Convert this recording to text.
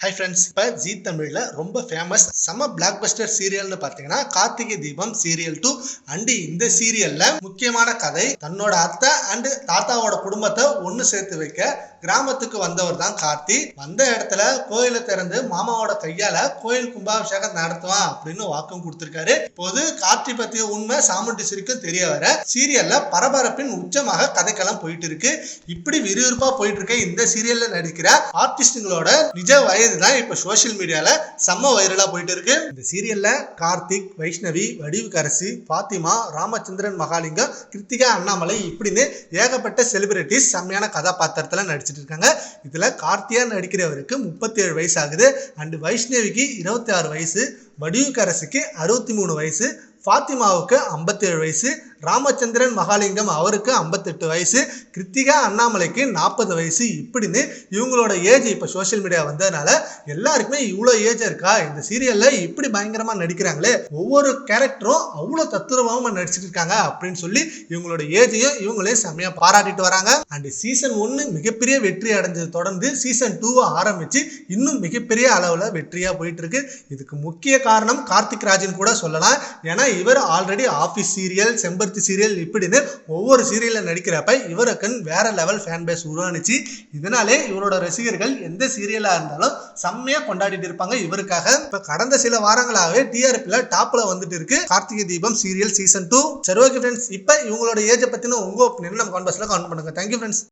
Hi friends இப்போ G தமிழில் ரொம்ப ஃபேமஸ் செம பிளாக் பஸ்டர் சீரியல்னு பார்த்தீங்கன்னா Karthigai Deepam serial two and இந்த சீரியலில் முக்கியமான கதை தன்னோட அத்தை அண்டு தாத்தாவோட குடும்பத்தை ஒன்று சேர்த்து வைக்க கிராமத்துக்கு வந்தவர் தான் கார்த்தி. வந்த இடத்துல கோயிலை திறந்து மாமாவோட கையால் கோயில் கும்பாபிஷேகம் நடத்துவான் அப்படின்னு வாக்கம் கொடுத்துருக்காரு. போது கார்த்தி பற்றிய உண்மை சாமுண்டி சிரிக்கும் தெரிய வர சீரியலில் பரபரப்பின் உச்சமாக கதைக்கெல்லாம் போயிட்டு இருக்கு. இப்படி விறுவிறுப்பாக போயிட்டு இருக்க இந்த சீரியலில் நடிக்கிற ஆர்டிஸ்டுங்களோட நிஜ வயது தான் இப்போ சோஷியல் மீடியாவில் செம்ம வைரலாக போயிட்டு இருக்கு இந்த சீரியலில் கார்த்திக் வைஷ்ணவி வடிவுக்கரசி பாத்திமா ராமச்சந்திரன் மகாலிங்கம் கிருத்திகா அண்ணாமலை இப்படின்னு ஏகப்பட்ட செலிபிரிட்டிஸ் செம்மையான கதாபாத்திரத்தில் நடிச்சிட்டு இருக்காங்க. இதில் கார்த்தியா நடிக்கிறவருக்கு முப்பத்தி ஏழு வயசு ஆகுது அண்டு வைஷ்ணவிக்கு இருபத்தி ஆறு வயசு வடிவுக்கரசிக்கு அறுபத்தி மூணு வயசு ஃபாத்திமாவுக்கு ஐம்பத்தேழு வயசு ராமச்சந்திரன் மகாலிங்கம் அவருக்கு ஐம்பத்தெட்டு வயசு கிருத்திகா அண்ணாமலைக்கு நாற்பது வயசு. இப்படின்னு இவங்களோட ஏஜ் இப்போ சோஷியல் மீடியா வந்ததுனால எல்லாருக்குமே இவ்வளோ ஏஜ் இருக்கா? இந்த சீரியலில் இப்படி பயங்கரமாக நடிக்கிறாங்களே. ஒவ்வொரு கேரக்டரும் அவ்வளோ தத்துரமாக நடிச்சிட்டு இருக்காங்க அப்படின்னு சொல்லி இவங்களோட ஏஜையும் இவங்களையும் செம்மையாக பாராட்டிட்டு வராங்க. அண்ட் சீசன் ஒன்று மிகப்பெரிய வெற்றி அடைஞ்சது. தொடர்ந்து சீசன் டூவை ஆரம்பித்து இன்னும் மிகப்பெரிய அளவில் வெற்றியாக போயிட்டு இருக்கு இதுக்கு முக்கிய காரணம் கார்த்திக் ராஜன் கூட சொல்லலாம். ஏன்னா இவர் ஆல்ரெடி ஆஃபீஸ் சீரியல் செம்பர் சக்கரவர்த்தி சீரியல் இப்படின்னு ஒவ்வொரு சீரியலில் நடிக்கிறப்ப இவருக்குன்னு வேற லெவல் ஃபேன் பேஸ் உருவானுச்சு. இதனாலே இவரோட ரசிகர்கள் எந்த சீரியலாக இருந்தாலும் செம்மையாக கொண்டாடிட்டு இருப்பாங்க. இவருக்காக இப்போ கடந்த சில வாரங்களாகவே டிஆர்பியில் டாப்பில் வந்துட்டு இருக்கு. Karthigai Deepam serial season two சரி ஓகே ஃப்ரெண்ட்ஸ் இப்போ இவங்களோட ஏஜை பற்றின உங்கள் ஒப்பீனியன் நம்ம கான்வர்ஸில் கவுண்ட் பண்ணுங்க. Thank you friends